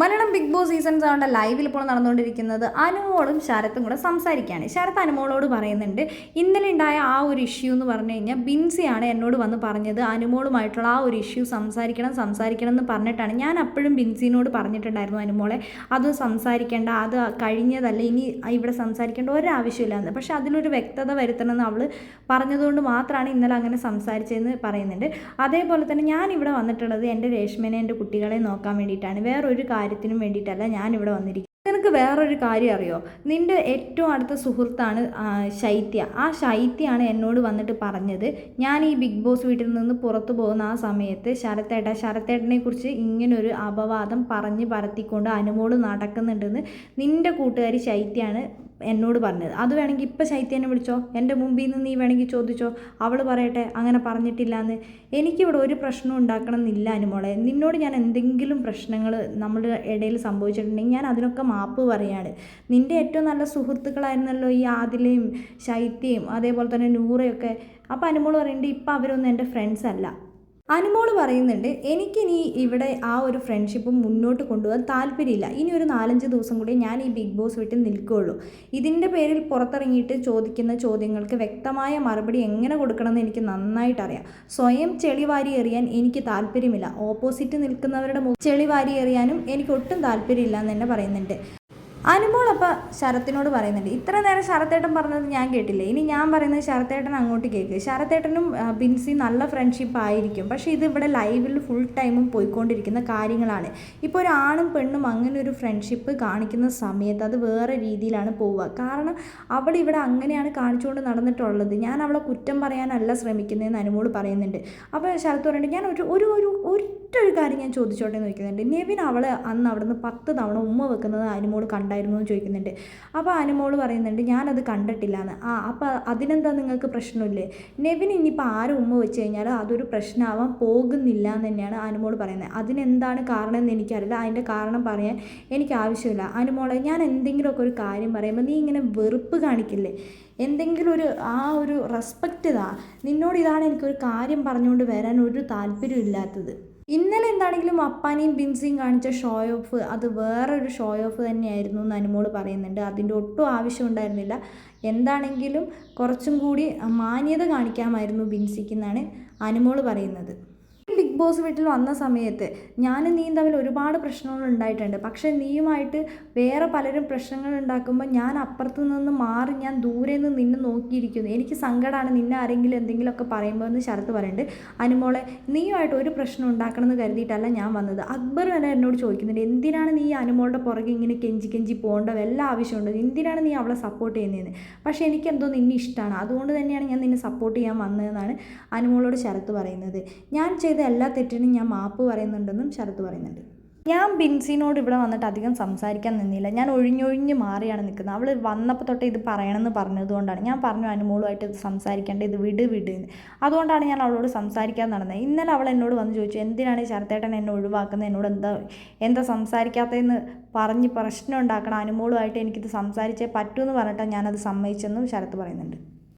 Malayalam big boss season സെവന്റെ ലൈവിൽ ഇപ്പോൾ നടന്നുകൊണ്ടിരിക്കുന്നത് അനുമോളും ശരത്തും കൂടെ സംസാരിക്കുകയാണ് ശരത്ത് അനുമോളോട് പറയുന്നുണ്ട് ഇന്നലെ ഉണ്ടായ ആ ഒരു ഇഷ്യൂ എന്ന് പറഞ്ഞു കഴിഞ്ഞാൽ ബിൻസിയാണ് എന്നോട് വന്ന് പറഞ്ഞത്. അനുമോളുമായിട്ടുള്ള ആ ഒരു ഇഷ്യൂ സംസാരിക്കണം സംസാരിക്കണം എന്ന് പറഞ്ഞിട്ടാണ്. ഞാൻ അപ്പോഴും ബിൻസിനോട് പറഞ്ഞിട്ടുണ്ടായിരുന്നു അനുമോളെ അത് സംസാരിക്കേണ്ട അത് കഴിഞ്ഞതല്ല ഇനി ഇവിടെ സംസാരിക്കേണ്ട ഒരാവശ്യമില്ല എന്ന് പക്ഷെ അതിലൊരു വ്യക്തത വരുത്തണമെന്ന് അവൾ പറഞ്ഞതുകൊണ്ട് മാത്രമാണ് ഇന്നലെ അങ്ങനെ സംസാരിച്ചതെന്ന് പറയുന്നുണ്ട്. അതേപോലെ തന്നെ ഞാൻ ഇവിടെ വന്നിട്ടുള്ളത് എന്റെ രേഷ്മനെ എന്റെ കുട്ടികളെ നോക്കാൻ വേണ്ടിയിട്ടാണ്. വേറൊരു കാര്യത്തിനും വേണ്ടിയിട്ടല്ല ഞാനിവിടെ വന്നിരിക്കുന്നത്. നിനക്ക് വേറൊരു കാര്യം അറിയോ? നിന്റെ ഏറ്റവും അടുത്ത സുഹൃത്താണ് ശൈത്യ. ആ ശൈത്യയാണ് എന്നോട് വന്നിട്ട് പറഞ്ഞത്. ഞാൻ ഈ ബിഗ് ബോസ് വീട്ടിൽ നിന്ന് പുറത്തു പോകുന്ന ആ സമയത്ത് ശരത്തേട്ട ശരത്തേട്ടനെ കുറിച്ച് ഇങ്ങനൊരു അപവാദം പറഞ്ഞ് പരത്തിക്കൊണ്ട് അനുമോൾ നടക്കുന്നുണ്ടെന്ന് നിന്റെ കൂട്ടുകാരി ശൈത്യാണ് എന്നോട് പറഞ്ഞത്. അത് വേണമെങ്കിൽ ഇപ്പം ശൈത്യനെ വിളിച്ചോ എന്റെ മുമ്പിൽ നിന്ന് നീ വേണമെങ്കിൽ ചോദിച്ചോ അവൾ പറയട്ടെ അങ്ങനെ പറഞ്ഞിട്ടില്ല എന്ന് എനിക്കിവിടെ ഒരു പ്രശ്നം ഉണ്ടാക്കണം എന്നില്ല അനുമോളെ. നിന്നോട് ഞാൻ എന്തെങ്കിലും പ്രശ്നങ്ങൾ നമ്മുടെ ഇടയിൽ സംഭവിച്ചിട്ടുണ്ടെങ്കിൽ ഞാൻ അതിനൊക്കെ മാപ്പ് പറയാണ്. നിന്റെ ഏറ്റവും നല്ല സുഹൃത്തുക്കളായിരുന്നല്ലോ ഈ ആദിലയും ശൈത്യയും അതേപോലെ തന്നെ നൂറയൊക്കെ. അപ്പോൾ അനുമോൾ പറയുന്നുണ്ട് ഇപ്പം അവരൊന്നും എന്റെ ഫ്രണ്ട്സ് അല്ല. അനുമോൾ പറയുന്നുണ്ട് എനിക്കിനി ഇവിടെ ആ ഒരു ഫ്രണ്ട്ഷിപ്പ് മുന്നോട്ട് കൊണ്ടുപോകാൻ താല്പര്യമില്ല. ഇനി ഒരു നാലഞ്ച് ദിവസം കൂടി ഞാൻ ഈ ബിഗ് ബോസ് വിട്ട് നിൽക്കുകയുള്ളൂ. ഇതിന്റെ പേരിൽ പുറത്തിറങ്ങിയിട്ട് ചോദിക്കുന്ന ചോദ്യങ്ങൾക്ക് വ്യക്തമായ മറുപടി എങ്ങനെ കൊടുക്കണമെന്ന് എനിക്ക് നന്നായിട്ടറിയാം. സ്വയം ചെളിവാരി എറിയാൻ എനിക്ക് താല്പര്യമില്ല. ഓപ്പോസിറ്റ് നിൽക്കുന്നവരുടെ ചെളിവാരി എറിയാനും എനിക്ക് ഒട്ടും താല്പര്യമില്ല എന്ന് തന്നെ പറയുന്നുണ്ട്. അനുമോൾ അപ്പം ശരത്തിനോട് പറയുന്നുണ്ട് ഇത്ര നേരം ശരത്തേട്ടൻ പറഞ്ഞത് ഞാൻ കേട്ടില്ല? ഇനി ഞാൻ പറയുന്നത് ശരത്തേട്ടൻ അങ്ങോട്ട് കേൾക്ക് ശരത്തേട്ടനും ബിൻസി നല്ല ഫ്രണ്ട്ഷിപ്പ് ആയിരിക്കും. പക്ഷേ ഇത് ഇവിടെ ലൈവിൽ ഫുൾ ടൈമും പോയിക്കൊണ്ടിരിക്കുന്ന കാര്യങ്ങളാണ്. ഇപ്പോൾ ഒരു ആണും പെണ്ണും അങ്ങനെ ഒരു ഫ്രണ്ട്ഷിപ്പ് കാണിക്കുന്ന സമയത്ത് അത് വേറെ രീതിയിലാണ് പോവുക. കാരണം അവൾ ഇവിടെ അങ്ങനെയാണ് കാണിച്ചുകൊണ്ട് നടന്നിട്ടുള്ളത്. ഞാൻ അവളെ കുറ്റം പറയാനല്ല ശ്രമിക്കുന്നതെന്ന് അനുമോൾ പറയുന്നുണ്ട്. അപ്പോൾ ശരത്ത് പറയുന്നുണ്ട് ഞാൻ ഒരു ഒരു ഒരു ഒറ്റ ഒരു കാര്യം ഞാൻ ചോദിച്ചോട്ടെ എന്ന് വയ്ക്കുന്നുണ്ട് നെവിൻ അവളെ അന്ന് അവിടുന്ന് പത്ത് തവണ ഉമ്മ വെക്കുന്നത് അനുമോൾ കണ്ടായിരുന്നു എന്ന് ചോദിക്കുന്നുണ്ട്. അപ്പോൾ അനുമോൾ പറയുന്നുണ്ട് ഞാനത് കണ്ടിട്ടില്ല എന്ന് ആ അപ്പോൾ അതിനെന്താ നിങ്ങൾക്ക് പ്രശ്നമില്ലേ? നെവിൻ ഇനിയിപ്പോൾ ആരെ ഉമ്മ വെച്ച് കഴിഞ്ഞാൽ അതൊരു പ്രശ്നമാവാൻ പോകുന്നില്ല എന്ന് തന്നെയാണ് അനുമോൾ പറയുന്നത്. അതിനെന്താണ് കാരണം എന്ന് എനിക്കറിയില്ല. അതിന്റെ കാരണം പറയാൻ എനിക്ക് ആവശ്യമില്ല. അനുമോളെ ഞാൻ എന്തെങ്കിലുമൊക്കെ ഒരു കാര്യം പറയുമ്പോൾ നീ ഇങ്ങനെ വെറുപ്പ് കാണിക്കില്ലേ? എന്തെങ്കിലും ഒരു ആ ഒരു റെസ്പെക്റ്റ് ഇതാ. നിന്നോട് ഇതാണ് എനിക്കൊരു കാര്യം പറഞ്ഞുകൊണ്ട് വരാൻ ഒരു താല്പര്യം ഇല്ലാത്തത്. ഇന്നലെ എന്താണെങ്കിലും അപ്പാനിയും ബിൻസിയും കാണിച്ച ഷോ ഓഫ് അത് വേറൊരു ഷോ ഓഫ് തന്നെയായിരുന്നു എന്ന് അനുമോൾ പറയുന്നുണ്ട്. അതിന്റെ ഒട്ടും ആവശ്യം ഉണ്ടായിരുന്നില്ല. എന്താണെങ്കിലും കുറച്ചും കൂടി മാന്യത കാണിക്കാമായിരുന്നു ബിൻസിക്ക് എന്നാണ് അനുമോൾ പറയുന്നത്. ബിഗ് ബോസ് വീട്ടിൽ വന്ന സമയത്ത് ഞാനും നീയും തമ്മിൽ ഒരുപാട് പ്രശ്നങ്ങൾ ഉണ്ടായിട്ടുണ്ട്. പക്ഷേ നീയുമായിട്ട് വേറെ പലരും പ്രശ്നങ്ങൾ ഉണ്ടാക്കുമ്പോൾ ഞാൻ അപ്പുറത്ത് നിന്ന് മാറി ഞാൻ ദൂരെ നിന്ന് നിന്നെ നോക്കിയിരിക്കുന്നു. എനിക്ക് സങ്കടമാണ് നിന്നെ ആരെങ്കിലും എന്തെങ്കിലുമൊക്കെ പറയുമ്പോൾ എന്ന് ശരത്ത് പറയുന്നുണ്ട് അനുമോളെ നീയുമായിട്ട് ഒരു പ്രശ്നം ഉണ്ടാക്കണം എന്ന് കരുതിയിട്ടല്ല ഞാൻ വന്നത്. അക്ബർ വരെ എന്നോട് ചോദിക്കുന്നുണ്ട് എന്തിനാണ് നീ അനുമോളുടെ പുറകെ ഇങ്ങനെ കെഞ്ചി കെഞ്ചി പോകേണ്ട? വല്ല ആവശ്യമുണ്ട്? എന്തിനാണ് നീ അവളെ സപ്പോർട്ട് ചെയ്യുന്നതെന്ന്? പക്ഷേ എനിക്കെന്തോ നിന്നെ ഇഷ്ടമാണ്. അതുകൊണ്ട് തന്നെയാണ് ഞാൻ നിന്നെ സപ്പോർട്ട് ചെയ്യാൻ വന്നതെന്നാണ് അനുമോളോട് ശരത്ത് പറയുന്നത്. ഞാൻ ചെയ്ത എല്ലാ തെറ്റിനും ഞാൻ മാപ്പ് പറയുന്നുണ്ടെന്നും ശരത് പറയുന്നുണ്ട്. ഞാൻ ബിൻസിനോട് ഇവിടെ വന്നിട്ട് അധികം സംസാരിക്കാൻ നിന്നില്ല. ഞാൻ ഒഴിഞ്ഞൊഴിഞ്ഞ് മാറിയാണ് നിൽക്കുന്നത്. അവൾ വന്നപ്പോൾ തൊട്ട് ഇത് പറയണമെന്ന് പറഞ്ഞതുകൊണ്ടാണ് ഞാൻ പറഞ്ഞു അനുമോളുമായിട്ട് ഇത് സംസാരിക്കേണ്ട. ഇത് വിട് വിട് അതുകൊണ്ടാണ് ഞാൻ അവളോട് സംസാരിക്കാൻ നടന്നത്. ഇന്നലെ അവൾ എന്നോട് വന്ന് ചോദിച്ചു എന്തിനാണ് ശരത്തേട്ടൻ എന്നെ ഒഴിവാക്കുന്നത്? എന്നോട് എന്താ എന്താ സംസാരിക്കാത്തതെന്ന് പറഞ്ഞ് പ്രശ്നം ഉണ്ടാക്കണം. അനുമോളുമായിട്ട് എനിക്കിത് സംസാരിച്ചേ പറ്റൂ എന്ന് പറഞ്ഞിട്ടാണ് ഞാനത് സമ്മതിച്ചെന്നും ശരത്ത് പറയുന്നുണ്ട്.